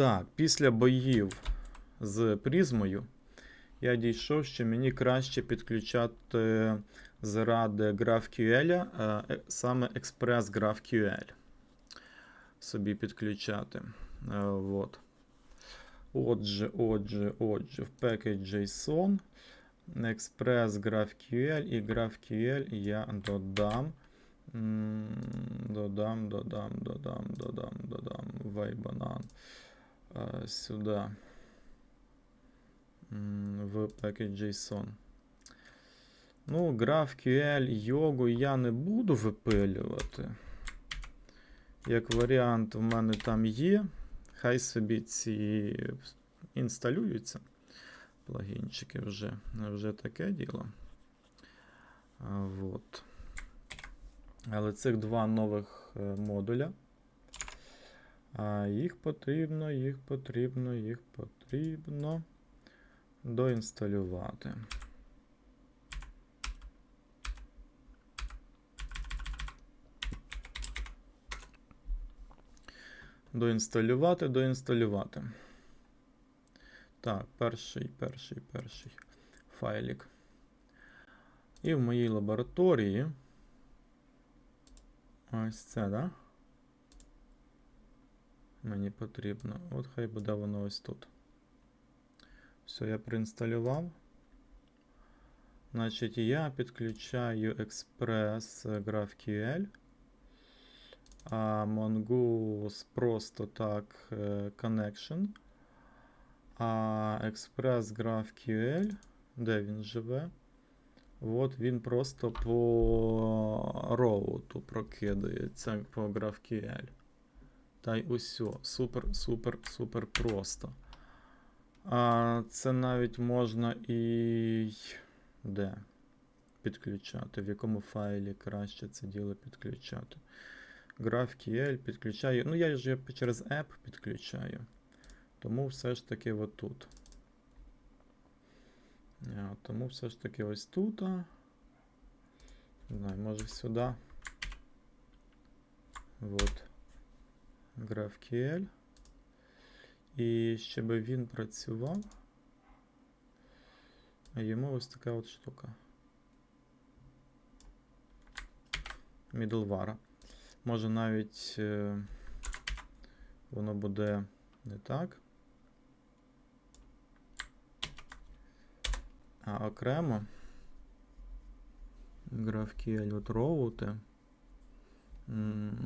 Так, після боїв з призмою я дійшов, що мені краще підключати заради GraphQL, е, е, саме Express GraphQL. Собі підключати. Е, Вот. Отже, отже, отже, в package.json, Express GraphQL і GraphQL я додам. Додам, додам, додам, додам, додам. Вайбанан. Сюди. М, В package.json. Ну, GraphQL, йогу я не буду випилювати. Як варіант, в мене там є. Хай собі ці інсталюються. Плагінчики вже, вже таке діло. А, вот. Але цих два нових е, модуля. А їх потрібно, їх потрібно, їх потрібно доінсталювати. Доінсталювати, доінсталювати. Так, перший, перший, перший файлик. І в моїй лабораторії. Ось це, да? Мені потрібно. От хай буде воно ось тут. Все, я проінсталював. Значить, я підключаю Express GraphQL. А Mongoose просто так е, connection. А Express GraphQL, де він живе? От він просто по роуту прокидається по GraphQL. Та й усьо. Супер, супер, супер просто. А це навіть можна і. Де? Підключати. В якому файлі краще це діло підключати. GraphQL підключаю. Ну, я ж через App підключаю. Тому все ж таки отут. А, Тому все ж таки ось тут. Не знаю, може сюди. Вот. GraphQL. І щоб він працював. Йому ось така от штука. Middleware. Може навіть е, воно буде не так. А окремо GraphQL от роути.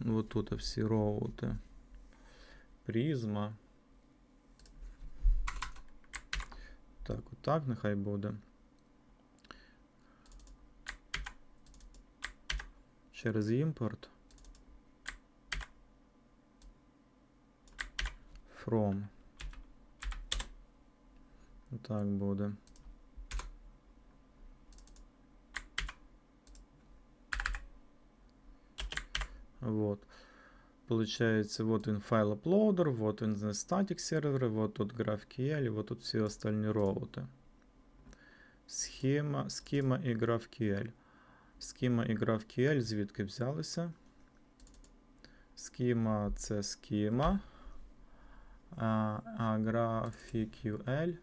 От тут всі роути. Призма. Так, отак нехай буде. Через імпорт. From. Так буде. Вот. Получается, вот він файл uploader, вот the static сервер, вот тут GraphQL, вот тут всі остальні роути. Схема, схема і GraphQL. Схема і GraphQL звідки взялися? Схема це схема. А, а GraphQL.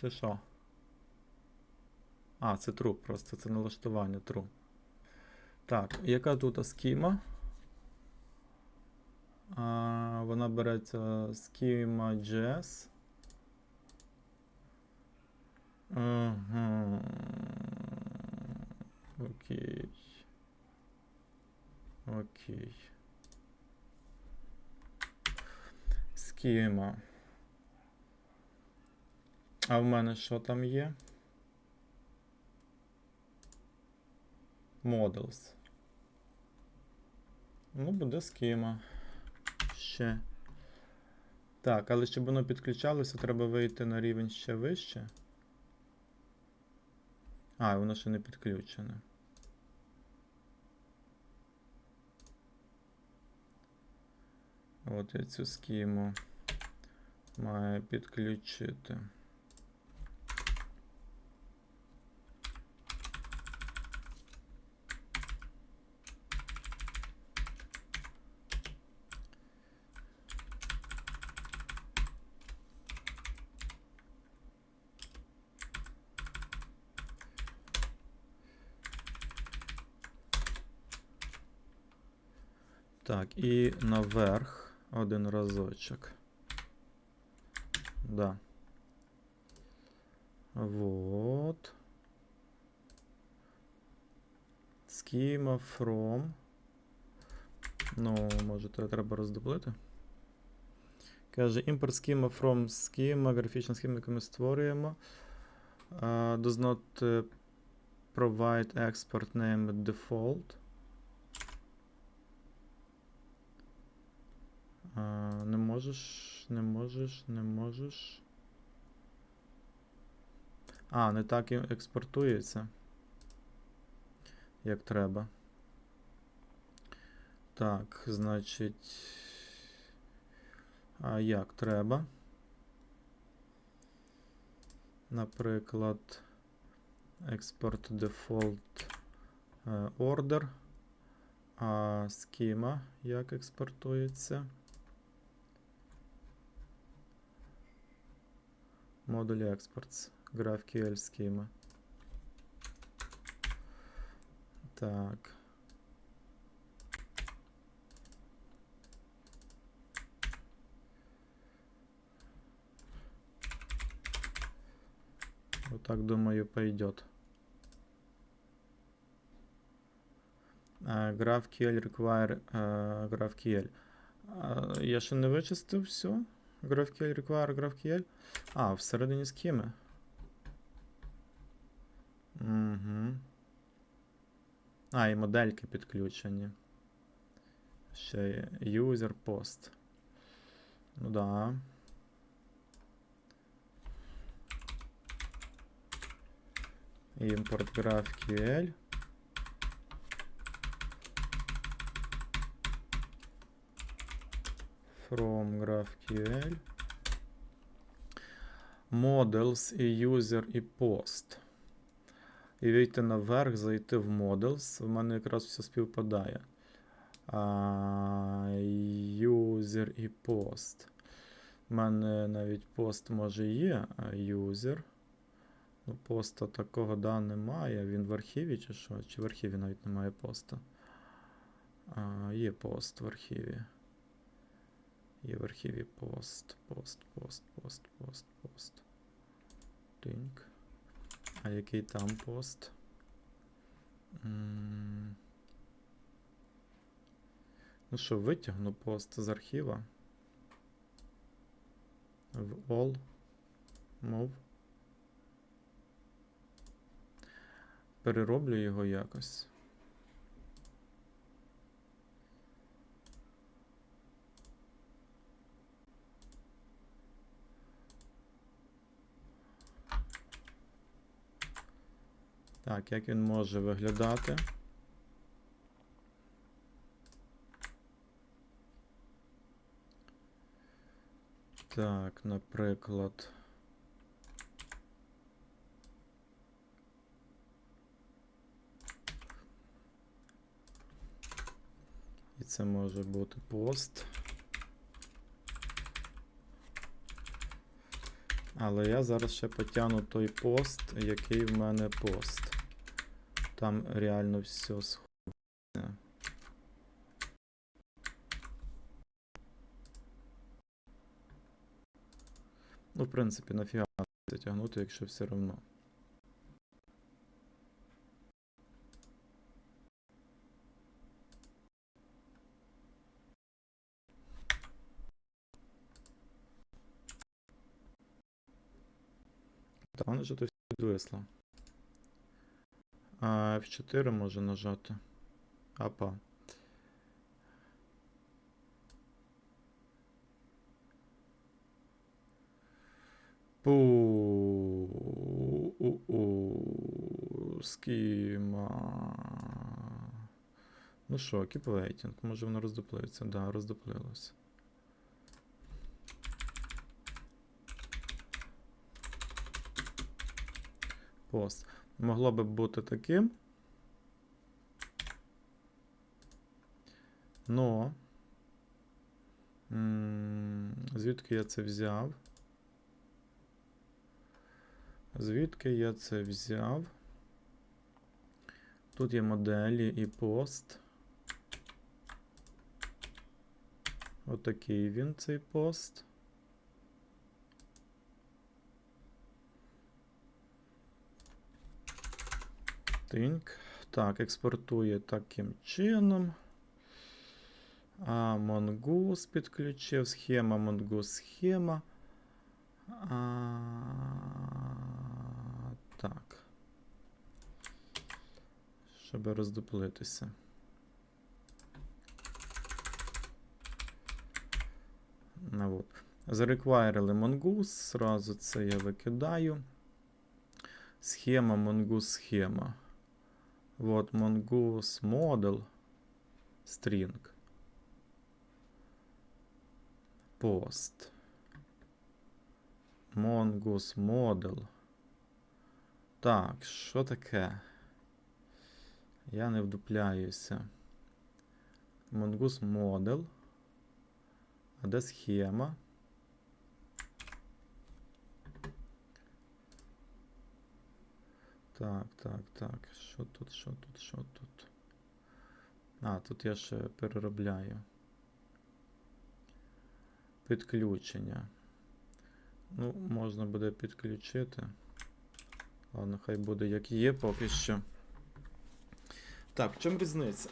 Це що? А, це true, просто це налаштування true. Так, яка тут схема? Вона береться схема JS. Ага. Окей. Окей. Схема. А в мене що там є? Models. Ну, буде схема. Ще. Так, але щоб воно підключалося, треба вийти на рівень ще вище. А, воно ще не підключене. От я цю схему маю підключити. Так, і наверх один разочок. Да. Вот. Schema from. Ну, може, то треба роздоблити. Каже, import schema from schema, графічна схема, яку ми створюємо. Uh, does not uh, provide export name default. Не можеш, не можеш, не можеш. А, не так і експортується. Як треба. Так, значить. А як треба? Наприклад, export default е, order. А schema як експортується? Модуль exports. GraphQL schema. Так. Вот так, думаю, пойдет. А, GraphQL require а, GraphQL. А, я ще не вичистив все. GraphQL require GraphQL. А, всередині схеми. Угу. А, і модельки підключені. Ще user post. Ну да. Import GraphQL. From GraphQL. Models і user і post. І вийти наверх, зайти в Models. В мене якраз все співпадає. А, user і post. У мене навіть пост може є, user. Ну, поста такого да немає. Він в архіві чи що? Чи в архіві навіть немає поста? А, Є пост в архіві. Є в архіві пост, пост, пост, пост, пост, пост. Тинк. А який там пост? Ну що, витягну пост з архіва. В all. Move. Перероблю його якось. Так, як він може виглядати? Так, наприклад. І це може бути пост. Але я зараз ще потягну той пост, який в мене пост. Там реально все схоже. Ну, в принципі, нафіга це тягнути, якщо все одно. Та воно ж тут підвисло. А F4 може нажати. Апа. Пу. Скіма. Ну що, waiting. Може воно роздуплиться? Да, роздуплилося. Пост. Могло би бути таким. Но. Звідки я це взяв? Звідки я це взяв? Тут є моделі і пост. Отакий він цей пост. Тиньк. Так, експортує таким чином. А, Mongoose підключив. Схема Mongoose схема. А, так. Щоб роздуплитися. Ну, от. Зареквайрили Mongoose. Зразу це я викидаю. Схема Mongoose схема. Вот Mongoose model string. Post. Mongoose model. Так, що таке? Я не вдупляюся. Mongoose model. А де схема? Так, так, так. Що тут, що тут, що тут? А, тут я ще переробляю. Підключення. Ну, можна буде підключити. Ладно, хай буде як є поки що. Так, в чому різниця?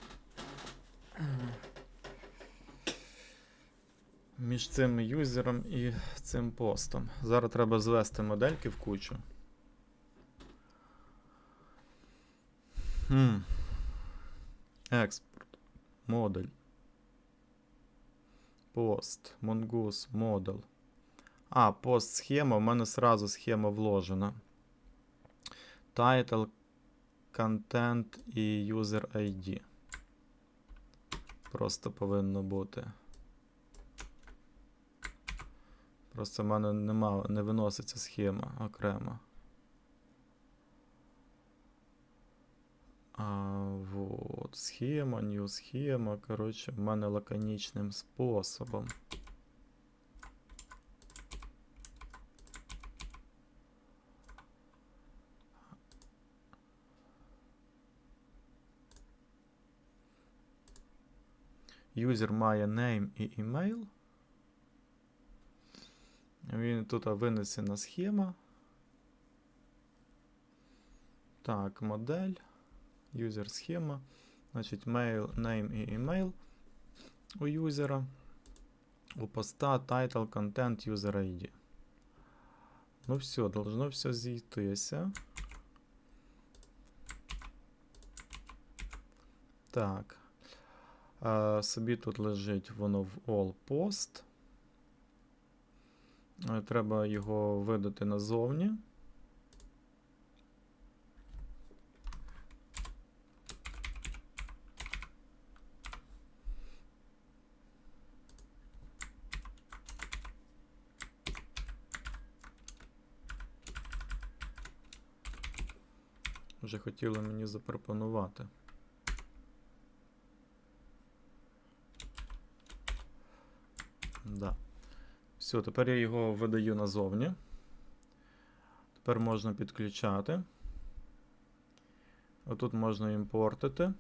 Між цим юзером і цим постом. Зараз треба звести модельки в кучу. Хм. Експорт. Модель. Пост. Mongoose. Model. А, пост схема. У мене сразу схема вложена. Title, Content і User ID. Просто повинно бути. Просто в мене нема, не виноситься схема окремо. А, вот, схема, new схема. Коротше, в мене лаконічним способом. Юзер має name і email. Він тут винесена схема. Так, модель. User схема. Значить, mail, name і email у юзера. У поста title, content, user ID. Ну все, должно все зійтися. Так. А, собі тут лежить воно в all post. Е, Треба його видати назовні. Вже хотіли мені запропонувати. Да. Все, тепер я його видаю назовні. Тепер можна підключати. Отут можна імпортити.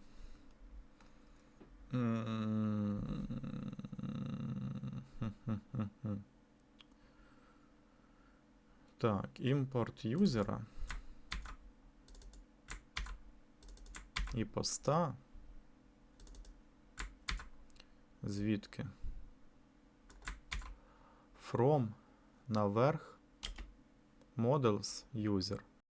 Так, імпорт юзера. І поста. Звідки? From наверх. Models user.